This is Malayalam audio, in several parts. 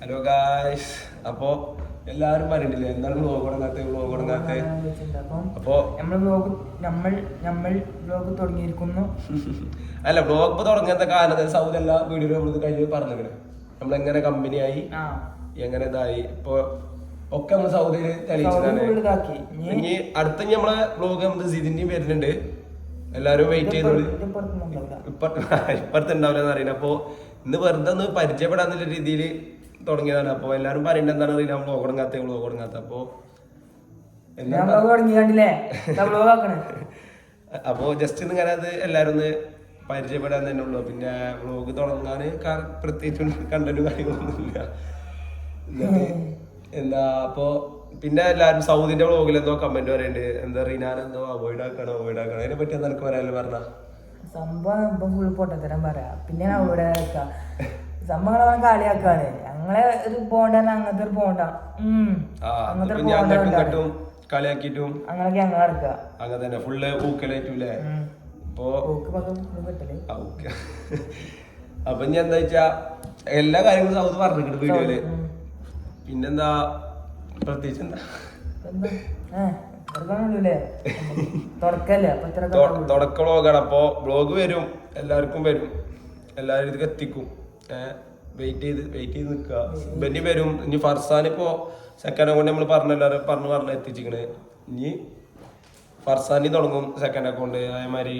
ഹലോ ഗായ്സ് അപ്പോ എല്ലാരും പറഞ്ഞിട്ടില്ലേ എന്താണ് വ്ലോഗ് തുടങ്ങാത്ത വ്ലോഗ് തുടങ്ങാത്ത അപ്പം നമ്മൾ ബ്ലോഗ് നമ്മൾ നമ്മൾ ബ്ലോഗ് തുടങ്ങിയിരിക്കുന്നു. അല്ല വ്ലോഗ് ഇപ്പൊ തുടങ്ങാത്ത കാരണം സൗദി എല്ലാ വീഡിയോ നമ്മൾ കഴിഞ്ഞ് പറഞ്ഞിട്ട് നമ്മളെങ്ങനെ കമ്പനിയായി ആയി? എങ്ങനെ ഇതായി? ഇപ്പൊ ഒക്കെ നമ്മൾ സൗദിയിൽ സൗദി തെളിയിച്ചതാണ് ഇനി അടുത്ത നമ്മളെ വ്ലോഗ് നമുക്ക് സിദിന്റെയും വരുന്നുണ്ട്. എല്ലാരും വെയിറ്റ് ചെയ്തോളൂ. ഇപ്പൊ പുറത്തുനിന്നുണ്ടാവില്ല ഇപ്പൊ ഇപ്പുറത്ത് അറിയണം അപ്പൊ ഇന്ന് വെറുതെ ഒന്ന് പരിചയപ്പെടാന്നുള്ള രീതിയിൽ തുടങ്ങിയതാണ്. അപ്പോൾ എല്ലാവരും പറയേണ്ടത് എന്താണ് അറിയില്ല. നമ്മൾ തുടങ്ങാത്ത വ്ലോഗ് തുടങ്ങാത്ത അപ്പൊ അപ്പോൾ എന്താ ബ്ലോഗ് തുടങ്ങി കണ്ടില്ലേ ബ്ലോഗ് ആക്കണേ. അപ്പോ ജസ്റ്റ് ഒന്ന് ഇങ്ങനെ അത് എല്ലാരും ഒന്ന് പരിചയപ്പെടാൻ തന്നെ ഉള്ളു. പിന്നെ വ്ലോഗ് തുടങ്ങാൻ പ്രത്യേകിച്ച് കണ്ടന്റ് കാര്യങ്ങളൊന്നുമില്ല. എന്താ അപ്പോ പിന്നെ എല്ലാരും സൗദിന്റെ വ്ലോഗിൽ എന്തോ കമന്റ് പറയുന്നുണ്ട് എന്താ റീനാൻ എന്തോ അവോയ്ഡ് ആക്കണം അവോയ്ഡ് ആക്കണം. അതിനെ പറ്റി എന്താ എനിക്ക് പറയാനല്ലോ പറഞ്ഞ? സംഭവം ഇപ്പൊ ഫുൾ പൊട്ടത്തരം പറയാ. പിന്നെ ഞാൻ വെക്കാം സംഭവങ്ങളെ കളിയാക്കാണ്. ഞങ്ങളെ ഒരു ബോണ്ട് അങ്ങനത്തെ ഒരു ബോണ്ടാണ് അങ്ങനത്തെ ഒരു. ഇങ്ങട്ടും കളിയാക്കിയിട്ടും അങ്ങനൊക്കെ ഞങ്ങൾ നടക്കുക. അങ്ങനെ തന്നെ ഫുള്ള് ഊക്കലായിട്ടില്ലേ? അപ്പോ അപ്പൊ ഞാൻ എന്താ വെച്ചാ എല്ലാ കാര്യങ്ങളും സൗദ് പറഞ്ഞിട്ടുണ്ട് വീഡിയോയിൽ. പിന്നെന്താ പ്രത്യേകിച്ച് എന്താ? തുടക്ക വ്ളോഗാണ് അപ്പോ ബ്ലോഗ് വരും എല്ലാവർക്കും വരും. എല്ലാവരും ഇതിക്ക് എത്തിക്കും. ഏഹ് വെയിറ്റ് ചെയ്ത് വെയിറ്റ് ചെയ്ത് നിൽക്കുക. ബെന്നി വരും. ഇനി ഫർസാൻ ഇപ്പോൾ സെക്കൻഡ് അക്കൗണ്ട് നമ്മൾ പറഞ്ഞെല്ലാവരും പറഞ്ഞു പറഞ്ഞ് എത്തിച്ചിക്കണ് ഇനി ഫർസാനി തുടങ്ങും സെക്കൻഡ് അക്കൗണ്ട് അതേമാതിരി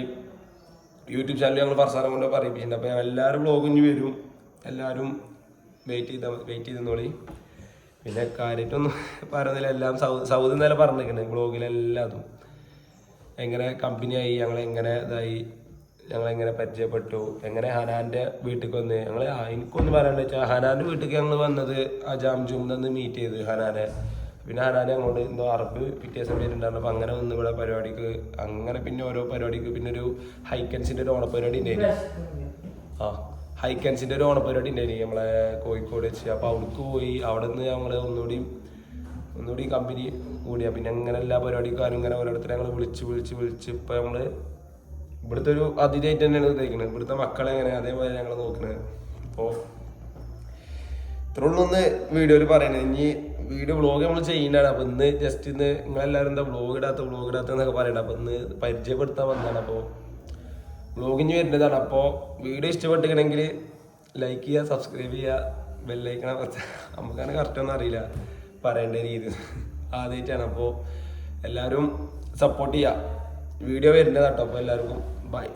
യൂട്യൂബ് ചാനൽ ഞങ്ങൾ ഫർസാനെ കൊണ്ട് പറയിപ്പിച്ചിട്ടുണ്ട്. അപ്പോൾ എല്ലാവരും വ്ളോഗും ഇനി വരും. എല്ലാവരും വെയിറ്റ് ചെയ്താൽ വെയിറ്റ് ചെയ്തെന്നോളി പിന്നെ കാര്യമായിട്ടൊന്നും പറയുന്നില്ല. എല്ലാം സൗദ് സൗദി പറഞ്ഞിരിക്കണേ വ്ളോഗിലെല്ലാതും എങ്ങനെ കമ്പനിയായി ഞങ്ങൾ എങ്ങനെ ഇതായി. ഞങ്ങൾ എങ്ങനെ പരിചയപ്പെട്ടു. എങ്ങനെ ഹനാന്റെ വീട്ടിൽ വന്ന് ഞങ്ങൾ എനിക്കൊന്ന് പറയാണ്ട് വെച്ചാൽ ഹനാന്റെ വീട്ടിൽ ഞങ്ങൾ വന്നത് ആ ജാം നിന്ന് മീറ്റ് ചെയ്ത് ഹനാനെ. പിന്നെ ഹനാനെ അങ്ങോട്ട് എന്തോ അറബ് പിറ്റേ ദിവസം വരുന്നുണ്ടായിരുന്നു അപ്പം അങ്ങനെ വന്ന് ഇവിടെ പരിപാടിക്ക് അങ്ങനെ പിന്നെ ഓരോ പരിപാടിക്ക് പിന്നെ ഒരു ഹൈക്കൻസിന്റെ ഒരു ഓണപ്പരിപാടി ഉണ്ടായിരുന്നു ആ ഹൈക്കൻസിന്റെ ഒരു ഓണപ്പരിപാടി ഉണ്ടായിരുന്നു നമ്മളെ കോഴിക്കോട് വെച്ച്. അപ്പൊ അവിടേക്ക് പോയി അവിടെ നിന്ന് ഞങ്ങൾ ഒന്നുകൂടി ഒന്നുകൂടി കമ്പനി കൂടിയാ. പിന്നെ അങ്ങനെ എല്ലാ പരിപാടിക്കാരും ഇങ്ങനെ ഓരോരുത്തരെ ഞങ്ങൾ വിളിച്ച് വിളിച്ച് വിളിച്ച് ഇപ്പൊ നമ്മൾ ഇവിടുത്തെ ഒരു അതിഥിയായിട്ട് തന്നെയാണ് ഉദ്ദേശിക്കുന്നത് ഇവിടുത്തെ മക്കളെ എങ്ങനെ അതേപോലെ ഞങ്ങൾ നോക്കുന്നത് അപ്പോ ഇത്രയുള്ളൊന്ന് വീഡിയോയിൽ പറയുന്നത് ഇനി വീഡിയോ വ്ളോഗ് നമ്മൾ ചെയ്യുന്നതാണ് അപ്പോൾ ഇന്ന് ജസ്റ്റ് ഇന്ന് നിങ്ങളെല്ലാവരും എന്താ വ്ളോഗ് ഇടാത്ത വ്ളോഗ് ഇടാത്ത എന്നൊക്കെ പറയണം അപ്പോൾ ഇന്ന് പരിചയപ്പെടുത്താൻ വന്നതാണ്. അപ്പോൾ വ്ളോഗിന് വരുന്നതാണ്. അപ്പോൾ വീഡിയോ ഇഷ്ടപ്പെട്ടിരിക്കണമെങ്കിൽ ലൈക്ക് ചെയ്യുക സബ്സ്ക്രൈബ് ചെയ്യുക ബെല്ലൈക്കണം കറക്റ്റ് ഒന്നും അറിയില്ല. പറയേണ്ട രീതി ആദ്യമായിട്ടാണ്. അപ്പോൾ എല്ലാവരും സപ്പോർട്ട് ചെയ്യുക. വീഡിയോ വരുന്നതാട്ടോ. അപ്പോൾ എല്ലാവർക്കും ബൈ